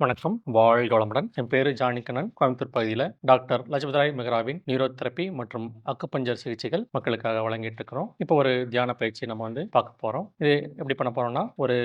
வணக்கம். வாழ்க வளமுடன் என் பேர் ஜானிக்கண்ணன். கோயம்புத்தூர் பகுதியில் டாக்டர் லட்சுமிதராய் மெஹ்ராவின் நியூரோதெரப்பி மற்றும் அக்குப்பஞ்சர் சிகிச்சைகள் மக்களுக்காக வழங்கிட்டு இருக்கிறோம் இப்போ ஒரு தியான பயிற்சி நம்ம வந்து பார்க்க போகிறோம் இது எப்படி பண்ண போகிறோம்னா ஒரு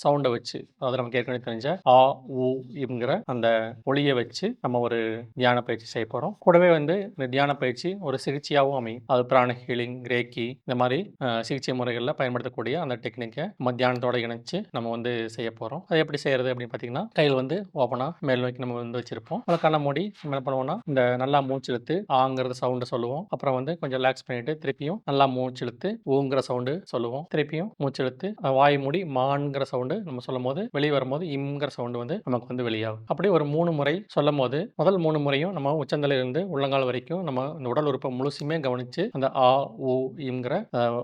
சவுண்டை வச்சு அதாவது நமக்கு ஏற்கனவே தெரிஞ்ச ஆ ஊ இங்கிற அந்த ஒளியை வச்சு நம்ம ஒரு தியான பயிற்சி செய்ய போகிறோம் கூடவே வந்து இந்த தியான பயிற்சி ஒரு சிகிச்சையாகவும் அமையும். அது பிராண ஹீலிங் ரேக்கி இந்த மாதிரி சிகிச்சை முறைகளில் பயன்படுத்தக்கூடிய அந்த டெக்னிக்கை நம்ம தியானத்தோடு இணைச்சு நம்ம வந்து செய்ய போகிறோம் அது எப்படி செய்யறது அப்படின்னு பார்த்தீங்கன்னா கையில் வந்து ஓப்பனாக மேல் நோக்கி நம்ம வந்து வச்சிருப்போம். அதை கண்ணை மூடி நம்ம என்ன பண்ணுவோம்னா இந்த நல்லா மூச்சு இழுத்து சவுண்டு சொல்லுவோம். அப்புறம் வந்து கொஞ்சம் ரிலாக்ஸ் பண்ணிட்டு திருப்பியும் நல்லா மூச்சு இழுத்து ஊங்கிற சவுண்டு சொல்லுவோம். திருப்பியும் மூச்சு இழுத்து வாய் மூடி மான்கிற சவுண்டு நம்ம சொல்லும் போது வெளியே வரும்போது இம்ங்கிற சவுண்டு வந்து நமக்கு வந்து வெளியாகும். அப்படி ஒரு மூணு முறை சொல்லும் போது முதல் மூணு முறையும் நம்ம உச்சந்தலையிலிருந்து உள்ளங்கால் வரைக்கும் நம்ம இந்த உடல் உறுப்பை முழுசுமே கவனிச்சு அந்த ஆ ஊ இம்ங்கிற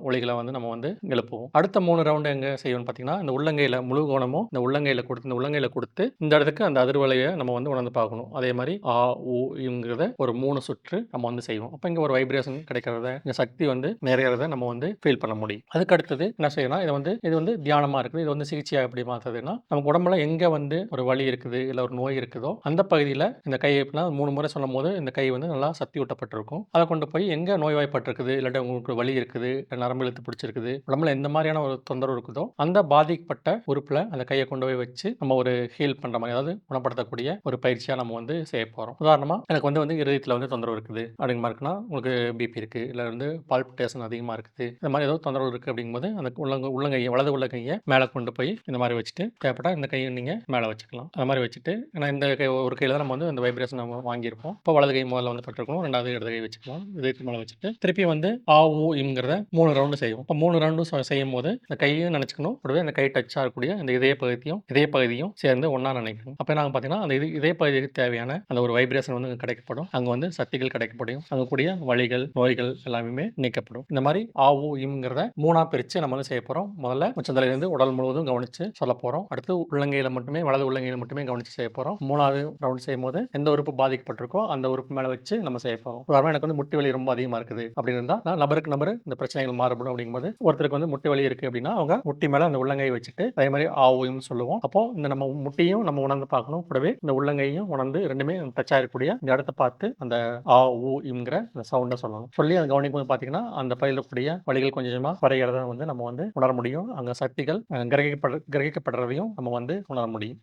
ஒளிகளை வந்து நம்ம வந்து எழுப்புவோம். அடுத்த மூணு ரவுண்டு எங்க செய்வோம்னு பார்த்தீங்கன்னா இந்த உள்ளங்கையில முழு கோணமும் இந்த உள்ளங்கையில கொடுத்து இந்த உள்ளங்கையில கொடுத்து இந்த அதுக்கு அந்த அதிர்வலையை நம்ம வந்து உணர்ந்து பார்க்கணும். அதே மாதிரி ஆ ஊ இங்கிறத ஒரு மூணு சுற்று நம்ம வந்து செய்வோம். அப்போ இங்கே ஒரு வைப்ரேஷன் கிடைக்கிறத இந்த சக்தி வந்து நிறையறத நம்ம வந்து ஃபீல் பண்ண முடியும். அதுக்கு அடுத்தது என்ன செய்யணும் இது வந்து இது வந்து தியானமாக இருக்குது. இது வந்து சிகிச்சையாக எப்படி மாற்றுறதுன்னா நமக்கு உடம்புல எங்கே வந்து ஒரு வலி இருக்குது இல்லை ஒரு நோய் இருக்குதோ அந்த பகுதியில் இந்த கையை எப்படின்னா மூணு முறை சொல்லும் போது இந்த கை வந்து நல்லா சக்தி ஊட்டப்பட்டிருக்கும். அதை கொண்டு போய் எங்கே நோய்வாய்ப்பட்டிருக்குது இல்லாட்டி உங்களுக்கு வலி இருக்குது இல்லை நரம்பு இழுத்து பிடிச்சிருக்குது உடம்புல எந்த மாதிரியான ஒரு தொந்தரவு இருக்குதோ அந்த பாதிக்கப்பட்ட உறுப்பில் அந்த கையை கொண்டு போய் வச்சு நம்ம ஒரு ஹீல் பண்ணுற மாதிரி அதாவது குணப்படுத்தக்கூடிய ஒரு பயிற்சியாக நம்ம வந்து செய்ய போகிறோம் உதாரணமாக எனக்கு வந்து வந்து இருதயத்தில் வந்து தொந்தரவு இருக்குது. அப்படிங்க மாதிரி இருக்குன்னா உங்களுக்கு பிபி இருக்குது இல்லை வந்து பால்பிட்டேஷன் அதிகமாக இருக்குது. இந்த மாதிரி ஏதோ தொந்தரவு இருக்குது அப்படிங்கும்போது அந்த உள்ளங்க உள்ளங்கையை வலது உள்ளங்கையை மேலே கொண்டு போய் இந்த மாதிரி வச்சுட்டு தேவைப்பட்டால் இந்த கையை நீங்கள் மேலே வச்சுக்கலாம். அந்த மாதிரி வச்சுட்டு ஏன்னா இந்த கை ஒரு கையில் தான் நம்ம வந்து இந்த வைப்ரேஷன் நம்ம வாங்கியிருப்போம். இப்போ வலது கை முதல்ல வந்து பட்டிருக்கணும் ரெண்டாவது இடது கை வச்சுக்கலாம். இதயத்துக்கு மேலே வச்சுட்டு திருப்பி வந்து ஆ ஊ இம்ங்கிறத மூணு ரவுண்டு செய்வோம். இப்போ மூணு ரவுண்டும் செய்யும் போது இந்த கையும் நினச்சிக்கணும். கூடவே அந்த கை டச்சாக இருக்கக்கூடிய இந்த இதய பகுதியும் இதய பகுதியும் சேர்ந்து ஒன்றா நினைக்கணும். அப்போ நாங்கள் பார்த்தீங்கன்னா அந்த இது இதே பகுதிக்கு தேவையான அந்த ஒரு வைப்ரேஷன் வந்து கிடைக்கப்படும். அங்கே வந்து சக்திகள் கிடைக்கப்படும். அங்கே கூடிய வலிகள் நோய்கள் எல்லாமே நீக்கப்படும். இந்த மாதிரி ஆவு இம்ங்கிறத மூணா பிரித்து நம்ம வந்து செய்ய போகிறோம் முதல்ல உச்சந்தலையிலேருந்து உடல் முழுவதும் கவனித்து சொல்ல போகிறோம் அடுத்து உள்ளங்கையில் மட்டுமே வலது உள்ளங்கையில் மட்டுமே கவனித்து செய்ய போகிறோம் மூணாவது ரவுண்ட் செய்யும் போது எந்த உறுப்பு பாதிக்கப்பட்டிருக்கோ அந்த உறுப்பு மேலே வச்சு நம்ம செய்ய போகிறோம் உதாரணம் எனக்கு வந்து முட்டி வலி ரொம்ப அதிகமாக இருக்குது அப்படின்னு இருந்தால் நான் நபருக்கு நபர் இந்த பிரச்சனைகள் மாறுபடும் அப்படிங்கும்போது ஒருத்தருக்கு வந்து முட்டி வலி இருக்குது அப்படின்னா அவங்க முட்டி மேலே அந்த உள்ளங்கையை வச்சுட்டு அதே மாதிரி ஆவும் சொல்லுவோம். அப்போ இந்த நம்ம முட்டியும் நம்ம உணர்ந்து பார்க்கணும். கூடவே இந்த உள்ளங்கையும் உணர்ந்து ரெண்டுமே டச் ஆகக்கூடிய இந்த இடத்த பார்த்து அந்த ஆ ஊ இங்கிற அந்த சவுண்டை சொல்லணும். சொல்லி அதை கவனிக்கும் போது பார்த்தீங்கன்னா அந்த பயிலக்கூடிய வழிகள் கொஞ்சம் கொஞ்சமாக குறைகிறத வந்து நம்ம வந்து உணர முடியும். அங்கே சக்திகள் கிரகிக்கப்பட கிரகிக்கப்படுறதையும் நம்ம வந்து உணர முடியும்.